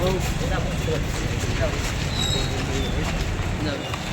không, cái nào cũng được. Đâu. Rồi.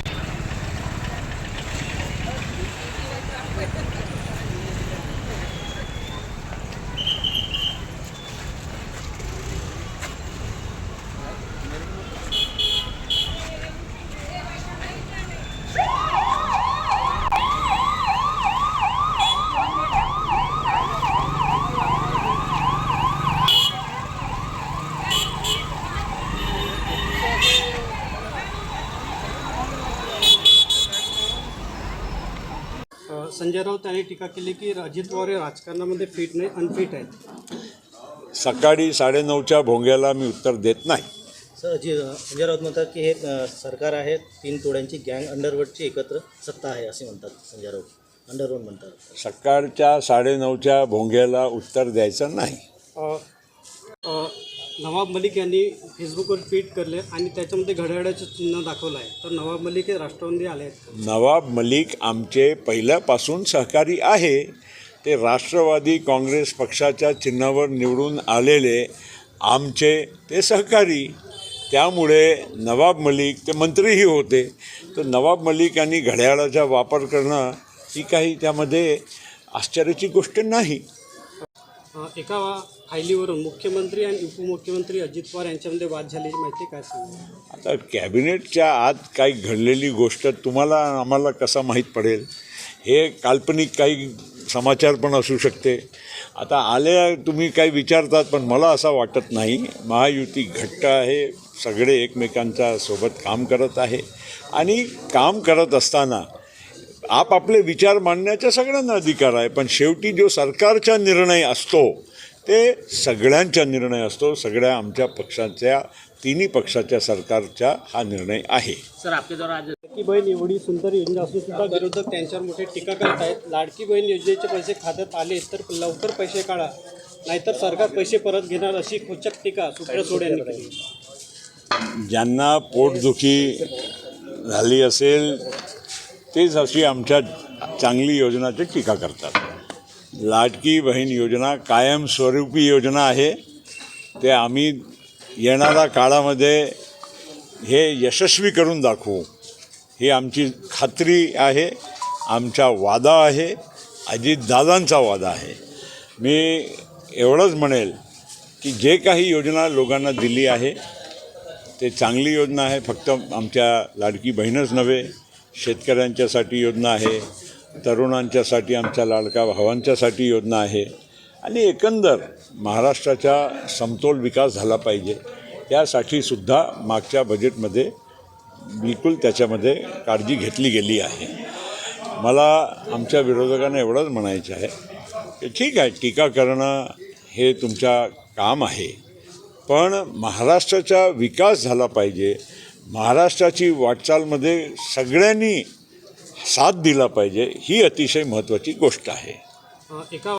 Sanjay Raut यांनी टीका केली की अजित पवार हे राजकारणामध्ये फिट नाही अनफिट आहेत. सकाळी साडेनऊच्या भोंग्याला मी उत्तर देत नाही. सर अजय संजय राऊत म्हणतात की हे सरकार आहे तीन टोळ्यांची गँग अंडरवर्ल्डची एकत्र सत्ता आहे असे म्हणतात संजय राऊत. अंडरवर्ल्ड म्हणतात. सकाळच्या साडेनऊच्या भोंग्याला उत्तर द्यायचं नाही. नवाब मलिक यांनी फेसबुकवर ट्विट करले आणि त्याच्यामध्ये घड्याळाचं चिन्ह दाखवलं आहे. तर नवाब मलिक हे राष्ट्रवादी आले आहेत. नवाब मलिक आमचे पहिल्यापासून सहकारी आहे. ते राष्ट्रवादी काँग्रेस पक्षाच्या चिन्हावर निवडून आलेले आमचे ते सहकारी. त्यामुळे नवाब मलिक ते मंत्रीही होते. तर नवाब मलिक यांनी घड्याळाचा वापर करणं ही काही त्यामध्ये आश्चर्याची गोष्ट नाही. एका फायलीवरून मुख्यमंत्री आणि उपमुख्यमंत्री अजित पवार यांच्यामध्ये वाद झाल्याची माहिती काय सांगा? आता कॅबिनेटच्या आत काही घडलेली गोष्ट तुम्हाला आम्हाला कसा माहीत पडेल? हे काल्पनिक काही समाचार पण असू शकते. आता आले तुम्ही काही विचारतात पण मला असं वाटत नाही. महायुती घट्ट आहे सगळे एकमेकांच्या सोबत काम करत आहे. आणि काम करत असताना आपापले विचार मांडण्याचा सगळ्यांना अधिकार आहे पण शेवटी जो सरकारचा निर्णय असतो ते सगळ्यांचा निर्णय असतो सगळ्या आमच्या पक्षाच्या तिन्ही पक्षाच्या सरकारचा हा निर्णय आहे. सर आपके द्वारा आज लाडकी बहीण एवढी सुंदर योजना असून सुद्धा विरोधक त्यांच्यावर मोठे टीका करत आहेत. लाडकी बहीण योजनेचे पैसे खात्यात आले तर लवकर पैसे काढा नाहीतर सरकार पैसे परत घेणार अशी खोचक टीका सुप्रिया यांनी केली. ज्यांना पोटदुखी झाली असेल तेच अशी आमच्या चांगली योजनाची टीका करतात. लाडकी बहीण योजना कायमस्वरूपी योजना आहे. ते आम्ही येणाऱ्या काळामध्ये हे यशस्वी करून दाखवू. ही आमची खात्री आहे आमचा वादा आहे अजितदादांचा वादा आहे. मी एवढंच म्हणेल की जे काही योजना लोकांना दिली आहे ते चांगली योजना आहे फक्त आमच्या लाडकी बहीणच नव्हे शेतकऱ्यांच्यासाठी योजना आहे तरुणांच्यासाठी आमच्या लाडका भावांच्यासाठी योजना आहे. आणि एकंदर महाराष्ट्राचा समतोल विकास झाला पाहिजे यासाठी सुद्धा मागच्या बजेटमध्ये बिलकुल त्याच्यामध्ये काळजी घेतली गेली आहे. मला आमच्या विरोधकांना एवढंच म्हणायचं आहे की ठीक आहे टीका करणं हे तुमच्या काम आहे पण महाराष्ट्राचा विकास झाला पाहिजे महाराष्ट्राची वाटचालमध्ये सगळ्यांनी साथ दिला पाहिजे ही अतिशय महत्त्वाची गोष्ट आहे. एका